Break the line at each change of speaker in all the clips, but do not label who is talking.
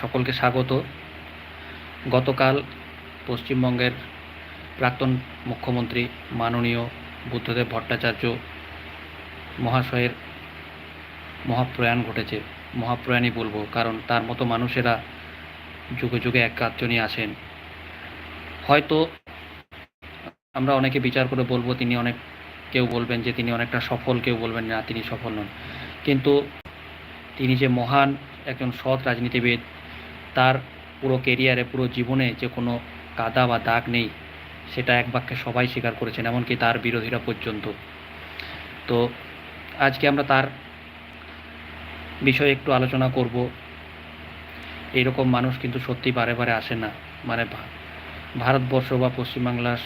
সকলকে স্বাগত। গতকাল পশ্চিমবঙ্গের প্রাক্তন মুখ্যমন্ত্রী মাননীয় বুদ্ধদেব ভট্টাচার্য মহাশয়ের মহাপ্রয়াণ ঘটেছে। মহাপ্রয়াণই বলব, কারণ তার মতো মানুষেরা যুগে যুগে এক কার্যনই আসেন। হয়তো আমরা অনেকে বিচার করে বলব, তিনি অনেক, কেউ বলবেন যে তিনি অনেকটা সফল, কেউ বলবেন না তিনি সফল নন। কিন্তু তিনি যে মহান একজন সৎ রাজনীতিবিদ তার পুরো কেরিয়ারে পুরো জীবনে যে কোনো কাদা বা দাগ নেই, সেটা এক বাক্যে সবাই স্বীকার করেছেন, এমনকি তার বিরোধীরা পর্যন্ত। তো আজকে আমরা তার বিষয়ে একটু আলোচনা করব। এরকম মানুষ কিন্তু সত্যি বারে বারে আসে না। মানে ভারতবর্ষ বা পশ্চিমবাংলার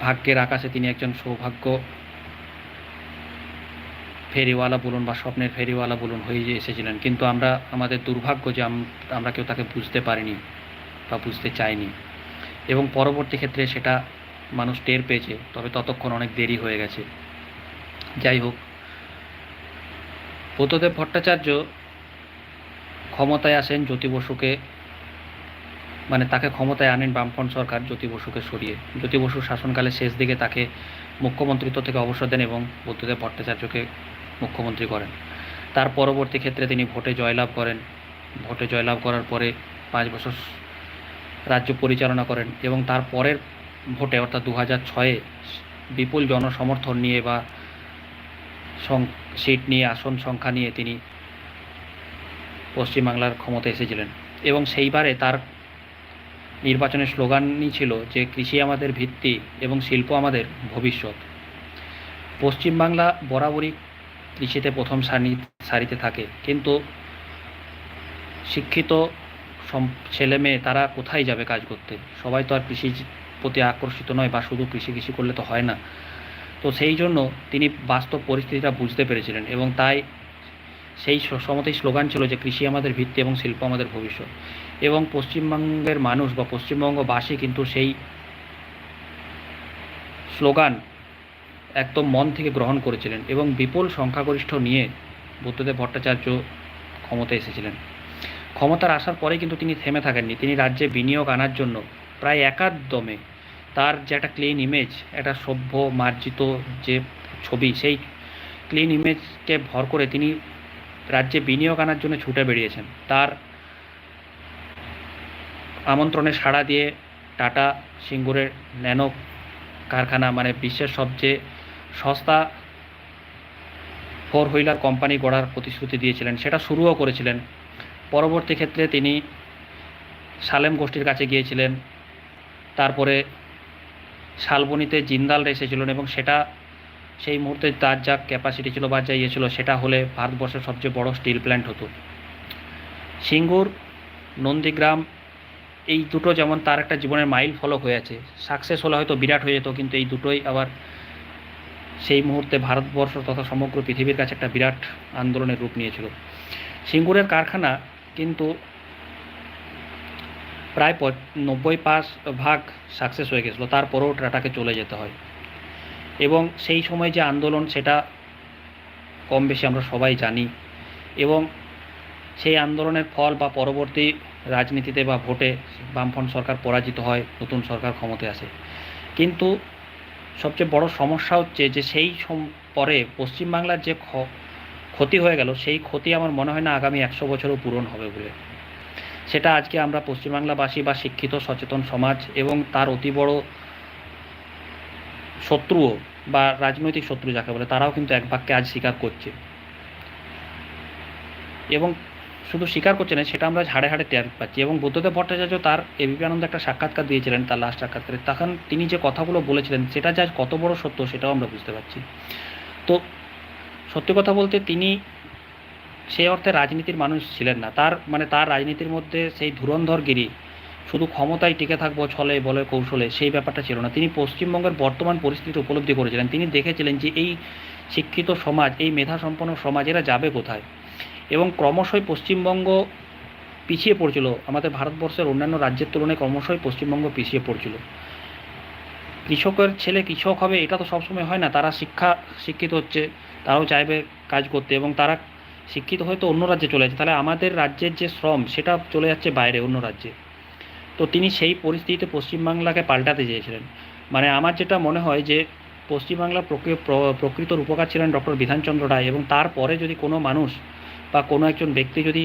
ভাগ্যের আকাশে তিনি একজন সৌভাগ্য ফেরিওয়ালা বলুন বা স্বপ্নের ফেরিওয়ালা বলুন হয়ে এসেছিলেন। কিন্তু আমরা, আমাদের দুর্ভাগ্য যে আমরা কেউ তাকে বুঝতে পারিনি বা বুঝতে চাইনি। এবং পরবর্তী ক্ষেত্রে সেটা মানুষ টের পেয়েছে, তবে ততক্ষণ অনেক দেরি হয়ে গেছে। যাই হোক, বুদ্ধদেব ভট্টাচার্য ক্ষমতায় আসেন জ্যোতি বসুকে মানে তাকে ক্ষমতায় আনেন বামফ্রন্ট সরকার জ্যোতি বসুকে সরিয়ে। জ্যোতি বসুর শাসনকালের শেষ দিকে তাকে মুখ্যমন্ত্রিত্ব থেকে অবসর দেন এবং বুদ্ধদেব ভট্টাচার্যকে মুখ্যমন্ত্রী করেন। তার পরবর্তী ক্ষেত্রে তিনি ভোটে জয়লাভ করেন। ভোটে জয়লাভ করার পরে পাঁচ বছর রাজ্য পরিচালনা করেন এবং তার পরের ভোটে অর্থাৎ দু হাজার ছয়ে বিপুল জনসমর্থন নিয়ে বা সিট নিয়ে, আসন সংখ্যা নিয়ে তিনি পশ্চিমবাংলার ক্ষমতা এসেছিলেন এবং সেইবারে তার নির্বাচনের স্লোগানই ছিল যে, কৃষি আমাদের ভিত্তি এবং শিল্প আমাদের ভবিষ্যৎ। পশ্চিমবাংলা বরাবরই কৃষিতে প্রথম সারি, সারিতে থাকে। কিন্তু শিক্ষিত ছেলে মেয়ে, তারা কোথায় যাবে কাজ করতে? সবাই তো আর কৃষির প্রতি আকর্ষিত নয় বা শুধু কৃষি কৃষি করলে তো হয় না। তো সেই জন্য তিনি বাস্তব পরিস্থিতিটা বুঝতে পেরেছিলেন এবং তাই সেই সময়তেই স্লোগান ছিল যে, কৃষি আমাদের ভিত্তি এবং শিল্প আমাদের ভবিষ্যৎ। এবং পশ্চিমবঙ্গের মানুষ বা পশ্চিমবঙ্গবাসী কিন্তু সেই স্লোগান একদম মন থেকে গ্রহণ করেছিলেন এবং বিপুল সংখ্যাগরিষ্ঠ নিয়ে বুদ্ধদেব ভট্টাচার্য ক্ষমতায় এসেছিলেন। ক্ষমতার আসার পরে কিন্তু তিনি থেমে থাকেননি। তিনি রাজ্যে বিনিয়োগ আনার জন্য প্রায় একাদমে তার যে একটা ক্লিন ইমেজ একটা সভ্য মার্জিত যে ছবি, সেই ক্লিন ইমেজকে ভর করে তিনি রাজ্যে বিনিয়োগ আনার জন্য ছুটে বেরিয়েছেন। তার আমন্ত্রণে সাড়া দিয়ে টাটা সিঙ্গুরের ন্যানো কারখানা মানে বিশ্বের সবচেয়ে সস্তা ফোর হুইলার কোম্পানি গড়ার প্রতিশ্রুতি দিয়েছিলেন। সেটা শুরুও করেছিলেন। পরবর্তী ক্ষেত্রে তিনি সালেম গোষ্ঠীর কাছে গিয়েছিলেন। তারপরে শালবনিতে জিন্দাল এসেছিলেন এবং সেটা সেই মুহূর্তে তার যা ক্যাপাসিটি ছিল বা যা ইয়ে ছিল, সেটা হলে ভারতবর্ষের সবচেয়ে বড় স্টিল প্ল্যান্ট হতো। সিঙ্গুর, নন্দীগ্রাম, এই দুটো যেমন তার একটা জীবনের মাইল ফলক হয়ে আছে। সাকসেস হলে হয়তো বিরাট হয়ে যেত, কিন্তু এই দুটোই আবার সেই মুহূর্তে ভারতবর্ষ তথা সমগ্র পৃথিবীর কাছে একটা বিরাট আন্দোলনের রূপ নিয়েছিল। সিঙ্গুরের কারখানা কিন্তু প্রায় নব্বই পাঁচ ভাগ সাকসেস হয়ে গেছিল, তারপরেও টাটাকে চলে যেতে হয়। এবং সেই সময় যে আন্দোলন, সেটা কম বেশি আমরা সবাই জানি। এবং সেই আন্দোলনের ফল বা পরবর্তী রাজনীতিতে বা ভোটে বামফ্রন্ট সরকার পরাজিত হয়, নতুন সরকার ক্ষমতায় আসে। কিন্তু সবচেয়ে বড় সমস্যা হচ্ছে যে সেই পরে পশ্চিমবাংলার যে ক্ষতি হয়ে গেল, সেই ক্ষতি আমার মনে হয় না আগামী একশো বছরও পূরণ হবে বলে। সেটা আজকে আমরা পশ্চিমবাংলাবাসী বা শিক্ষিত সচেতন সমাজ এবং তার অতি বড় শত্রুও বা রাজনৈতিক শত্রু যাকে বলে, তারাও কিন্তু এক বাক্যে আজ স্বীকার করছে। এবং শুধু স্বীকার করছে না, সেটা আমরা হাড়ে হাড়ে টের পাচ্ছি। এবং বুদ্ধদেব ভট্টাচার্য তার এবিপি আনন্দ একটা সাক্ষাৎকার দিয়েছিলেন, তার লাস্ট সাক্ষাৎকারে। তখন তিনি যে কথাগুলো বলেছিলেন, সেটা যা কত বড় সত্য, সেটাও আমরা বুঝতে পারছি। তো সত্যি কথা বলতে তিনি সেই অর্থে রাজনীতির মানুষ ছিলেন না। তার মানে তার রাজনীতির মধ্যে সেই ধুরন্ধরগিরি, শুধু ক্ষমতায় টিকে থাকব, ছলে বলে কৌশলে, সেই ব্যাপারটা ছিল না। তিনি পশ্চিমবঙ্গের বর্তমান পরিস্থিতি উপলব্ধি করেছিলেন। তিনি দেখেছিলেন যে এই শিক্ষিত সমাজ, এই মেধাসম্পন্ন সমাজ, এরা যাবে কোথায়? এবং ক্রমশই পশ্চিমবঙ্গ পিছিয়ে পড়ছিল। আমাদের ভারতবর্ষের অন্যান্য রাজ্যের তুলনায় ক্রমশই পশ্চিমবঙ্গ পিছিয়ে পড়ছিল। কৃষকের ছেলে কৃষক হবে, এটা তো সবসময় হয় না। তারা শিক্ষা শিক্ষিত হচ্ছে, তারাও চাইবে কাজ করতে এবং তারা শিক্ষিত হয়তো অন্য রাজ্যে চলে যাচ্ছে। তাহলে আমাদের রাজ্যের যে শ্রম, সেটা চলে যাচ্ছে বাইরে, অন্য রাজ্যে। তো তিনি সেই পরিস্থিতিতে পশ্চিমবাংলাকে পাল্টাতে চেয়েছিলেন। মানে আমার যেটা মনে হয় যে, পশ্চিমবাংলার প্রকৃত রূপকার ছিলেন ডক্টর বিধানচন্দ্র রায় এবং তারপরে যদি কোনো মানুষ বা কোনো একজন ব্যক্তি যদি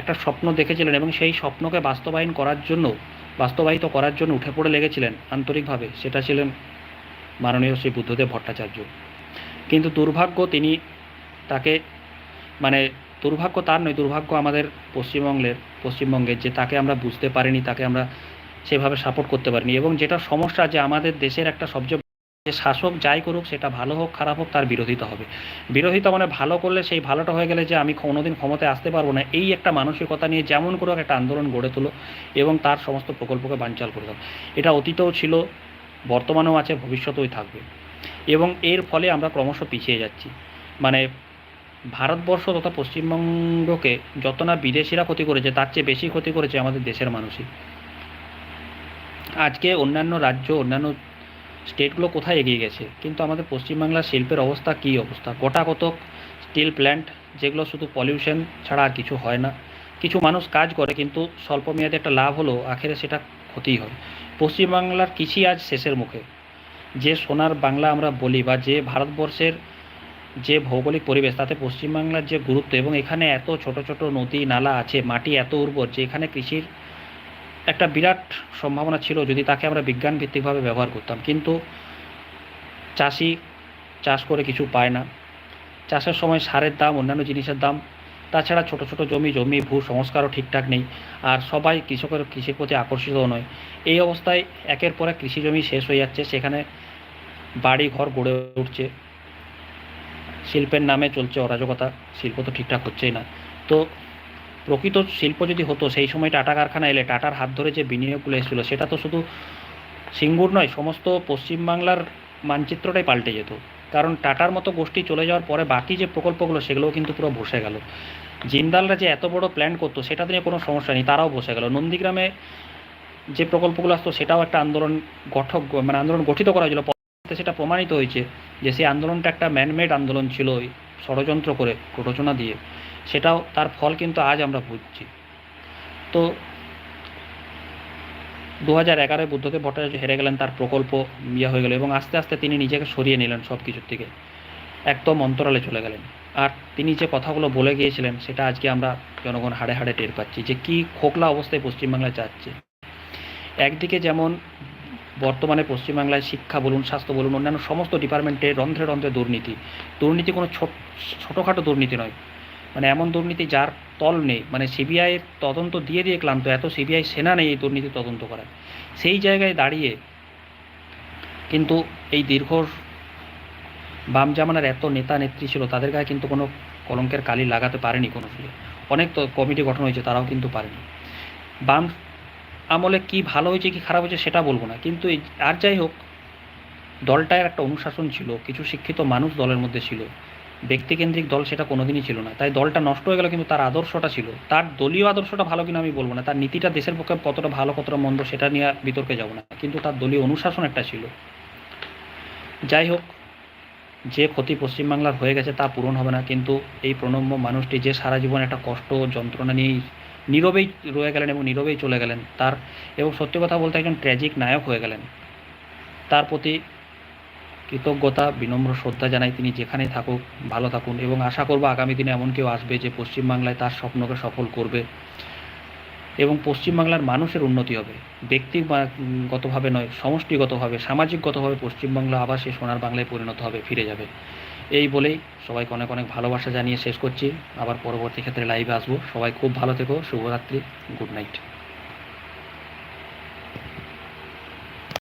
একটা স্বপ্ন দেখেছিলেন এবং সেই স্বপ্নকে বাস্তবায়ন করার জন্য, বাস্তবায়িত করার জন্য উঠে পড়ে লেগেছিলেন আন্তরিকভাবে, সেটা ছিলেন মাননীয় শ্রী বুদ্ধদেব ভট্টাচার্য। কিন্তু দুর্ভাগ্য তিনি তাকে মানে দুর্ভাগ্য তার নয়, দুর্ভাগ্য আমাদের পশ্চিমবঙ্গের পশ্চিমবঙ্গের যে তাকে আমরা বুঝতে পারিনি, তাকে আমরা সেভাবে সাপোর্ট করতে পারিনি এবং যেটা সমস্যা যে আমাদের দেশের একটা সবচেয়ে যে শাসক যাই করুক, সেটা ভালো হোক, খারাপ হোক, তার বিরোধিতা হবে। বিরোধিতা মানে ভালো করলে সেই ভালোটা হয়ে গেলে যে আমি কোনোদিন ক্ষমতায় আসতে পারব না, এই একটা মানসিকতা নিয়ে যেমন করে একটা আন্দোলন গড়ে তোলো এবং তার সমস্ত প্রকল্পকে বানচাল করে দাও। এটা অতীতেও ছিল, বর্তমানেও আছে, ভবিষ্যতেও থাকবে। এবং এর ফলে আমরা ক্রমশ পিছিয়ে যাচ্ছি। মানে ভারতবর্ষ তথা পশ্চিমবঙ্গকে যত না বিদেশিরা ক্ষতি করেছে, তার চেয়ে বেশি ক্ষতি করেছে আমাদের দেশের মানুষই। আজকে অন্যান্য রাজ্য, অন্যান্য স্টেটগুলো কোথায় এগিয়ে গেছে? কিন্তু আমাদের পশ্চিমবাংলার শিল্পের অবস্থা কী অবস্থা? গোটা কতক স্টিল প্ল্যান্ট, যেগুলো শুধু পলিউশন ছাড়া আর কিছু হয় না। কিছু মানুষ কাজ করে, কিন্তু স্বল্প মেয়াদে একটা লাভ হলো আখেরে সেটা ক্ষতি হয়। পশ্চিমবাংলার কৃষি আজ শেষের মুখে। যে সোনার বাংলা আমরা বলি বা যে ভারতবর্ষের যে ভৌগোলিক পরিবেশ, তাতে পশ্চিমবাংলার যে গুরুত্ব এবং এখানে এত ছোট ছোট নদী, নালা আছে, মাটি এত উর্বর যে এখানে কৃষির একটা বিরাট সম্ভাবনা ছিল যদি তাকে আমরা বিজ্ঞান ভিত্তিকভাবে ব্যবহার করতাম। কিন্তু চাষি চাষ করে কিছু পায় না। চাষের সময় সারের দাম, অন্যান্য জিনিসের দাম, তাছাড়া ছোট ছোট জমি জমি, ভূ সংস্কারও ঠিকঠাক নেই। আর সবাই কৃষকের কৃষির প্রতি আকর্ষিত নয়। এই অবস্থায় একের পর এক কৃষি জমি শেষ হয়ে যাচ্ছে। সেখানে বাড়ি ঘর গড়ে উঠছে। শিল্পের নামে চলছে অরাজকতা। শিল্প তো ঠিকঠাক হচ্ছেই না। তো প্রকৃত শিল্প যদি হতো, সেই সময় টাটা কারখানা এলে টাটার হাত ধরে যে বিনিয়োগগুলো এসেছিল, সেটা তো শুধু সিঙ্গুর নয়, সমস্ত পশ্চিমবাংলার মানচিত্রটাই পাল্টে যেত। কারণ টাটার মতো গোষ্ঠী চলে যাওয়ার পরে বাকি যে প্রকল্পগুলো, সেগুলোও কিন্তু পুরো বসে গেল। জিন্দালরা যে এত বড় প্ল্যান করতো, সেটা নিয়ে কোনো সমস্যা নেই, তারাও বসে গেল। নন্দীগ্রামে যে প্রকল্পগুলো আসতো, সেটাও একটা আন্দোলন গঠক মানে আন্দোলন গঠিত করা হয়েছিল। পরে সেটা প্রমাণিত হয়েছে যে, সেই আন্দোলনটা একটা ম্যানমেড আন্দোলন ছিল ষড়যন্ত্র করে, প্ররোচনা দিয়ে। সেটাও তার ফল কিন্তু আজ আমরা বুঝছি। তো দু হাজার এগারোয় বুদ্ধদেব ভট্টাচার্য হেরে গেলেন, তার প্রকল্প ইয়ে হয়ে গেল এবং আস্তে আস্তে তিনি নিজেকে সরিয়ে নিলেন সব কিছুর থেকে একদম অন্তরালে চলে গেলেন। আর তিনি যে কথাগুলো বলে গিয়েছিলেন, সেটা আজকে আমরা জনগণ হাড়ে হাড়ে টের পাচ্ছি যে কী খোকলা অবস্থায় পশ্চিমবাংলায় যাচ্ছে। একদিকে যেমন বর্তমানে পশ্চিমবাংলায় শিক্ষা বলুন, স্বাস্থ্য বলুন, অন্যান্য সমস্ত ডিপার্টমেন্টে রন্ধ্রে রন্ধ্রে দুর্নীতি। দুর্নীতি কোনো ছোট, ছোটোখাটো দুর্নীতি নয়। মানে এমন দুর্নীতি যার তল নেই। মানে সিবিআইয়ের তদন্ত দিয়ে দিয়ে ক্লান্ত, এত সিবিআই সেনা নেই এই দুর্নীতি তদন্ত করার। সেই জায়গায় দাঁড়িয়ে কিন্তু এই দীর্ঘ বাম জামানার এত নেতা নেত্রী ছিল, তাদের গায়ে কিন্তু কোনো কলঙ্কের কালি লাগাতে পারেনি কোনো সুযোগ অনেক তো কমিটি গঠন হয়েছে, তারাও কিন্তু পারেনি। বাম আমলে কি ভালো হয়েছে, কি খারাপ হয়েছে সেটা বলব না। কিন্তু আর যাই হোক দলটার একটা অনুশাসন ছিল, কিছু শিক্ষিত মানুষ দলের মধ্যে ছিল। ব্যক্তিকেন্দ্রিক দল সেটা কোনোদিনই ছিল না। তাই দলটা নষ্ট হয়ে গেল কিন্তু তার আদর্শটা ছিল। তার দলীয় আদর্শটা ভালো কিনা আমি বলব না। তার নীতিটা দেশের পক্ষে কতটা ভালো, কতটা মন্দ সেটা নিয়ে বিতর্কে যাব না। কিন্তু তার দলীয় অনুশাসন একটা ছিল। যাই হোক, যে ক্ষতি পশ্চিমবাংলার হয়ে গেছে তা পূরণ হবে না। কিন্তু এই প্রণম্য মানুষটি যে সারা জীবন একটা কষ্ট, যন্ত্রণা নিয়েই নীরবেই রয়ে গেলেন এবং নীরবেই চলে গেলেন। তার এবং সত্যি কথা বলতে একজন ট্র্যাজিক নায়ক হয়ে গেলেন। তার প্রতি কৃতজ্ঞতা, বিনম্র শ্রদ্ধা জানাই তিনি যেখানেই থাকুক, ভালো থাকুন এবং আশা করব আগামী দিনে এমন কেউ আসবে যে পশ্চিমবাংলায় তার স্বপ্নকে সফল করবে এবং পশ্চিমবাংলার মানুষের উন্নতি হবে। ব্যক্তিগতভাবে নয়, সমষ্টিগতভাবে, সামাজিকগতভাবে পশ্চিমবাংলা আবার সেই সোনার বাংলায় পরিণত হবে, ফিরে যাবে। এই বলেই সবাইকে অনেক অনেক ভালোবাসা জানিয়ে শেষ করছি। আবার পরবর্তী ক্ষেত্রে লাইভে আসব। সবাই খুব ভালো থেকো, শুভরাত্রি গুড নাইট